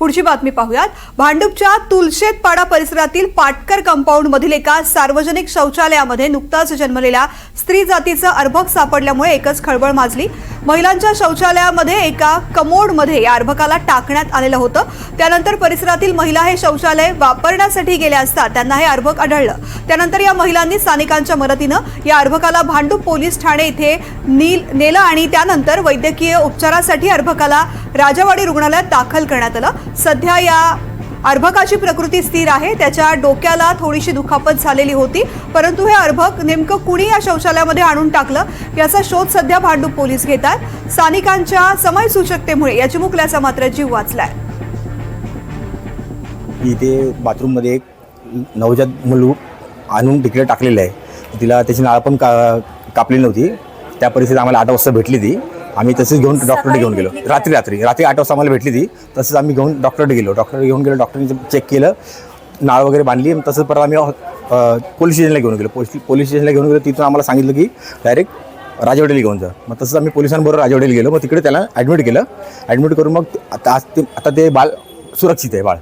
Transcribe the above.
पुढची बातमी पाहूयात. भांडूपच्या तुलशेत पाडा परिसरातील पाटकर कंपाऊंड मधील एका सार्वजनिक शौचालयामध्ये नुकताच जन्मलेल्या स्त्री जातीचं अर्भक सापडल्यामुळे एकच खळबळ माजली. महिलांच्या शौचालयामध्ये एका कमोडमध्ये या अर्भकाला टाकण्यात आलेलं होतं. त्यानंतर परिसरातील महिला हे शौचालय वापरण्यासाठी गेल्या असता त्यांना हे अर्भक आढळलं. त्यानंतर या महिलांनी स्थानिकांच्या मदतीनं या अर्भकाला भांडूप पोलीस ठाणे इथे नील नेलं आणि त्यानंतर वैद्यकीय उपचारासाठी अर्भकाला राजावाडी रुग्णालयात दाखल करण्यात आलं. सध्या या अर्भकाची प्रकृती स्थिर आहे. त्याच्या डोक्याला थोडीशी दुखापत झालेली होती. परंतु हे अर्भक नेमकं कुणी या शौचालयामध्ये आणून टाकलं याचा शोध सध्या भांडूप पोलीस घेत आहेत. स्थानिकांच्या समय सूचकतेमुळे या चिमुकल्याचा मात्र जीव वाचलाय. इथे बाथरूममध्ये एक नवजात मुलू आणून तिकडे टाकलेलं आहे. तिला त्याची नाळ पण का कापली नव्हती. त्या परिस्थितीत आम्हाला आठ वाजता भेटली ती. आम्ही तसेच घेऊन डॉक्टरकडे घेऊन गेलो. रात्री रात्री. रात्री आठ वाजता आम्हाला भेटली ती. तसंच आम्ही घेऊन डॉक्टरकडे गेलो. डॉक्टर घेऊन गेलो डॉक्टरने चेक केलं. नाळ वगैरे बांधली. तसंच परत आम्ही पोलीस स्टेशनला घेऊन गेलो. पोलीस पोलीस स्टेशनला घेऊन गेलो. तिथून आम्हाला सांगितलं की डायरेक्ट राजवाडीला घेऊन जा. मग तसंच आम्ही पोलिसांबरोबर राजवाडीला गेलो. मग तिकडे त्याला ॲडमिट केलं. ॲडमिट करून मग आता आज ते आता ते बाळ सुरक्षित आहे बाळ.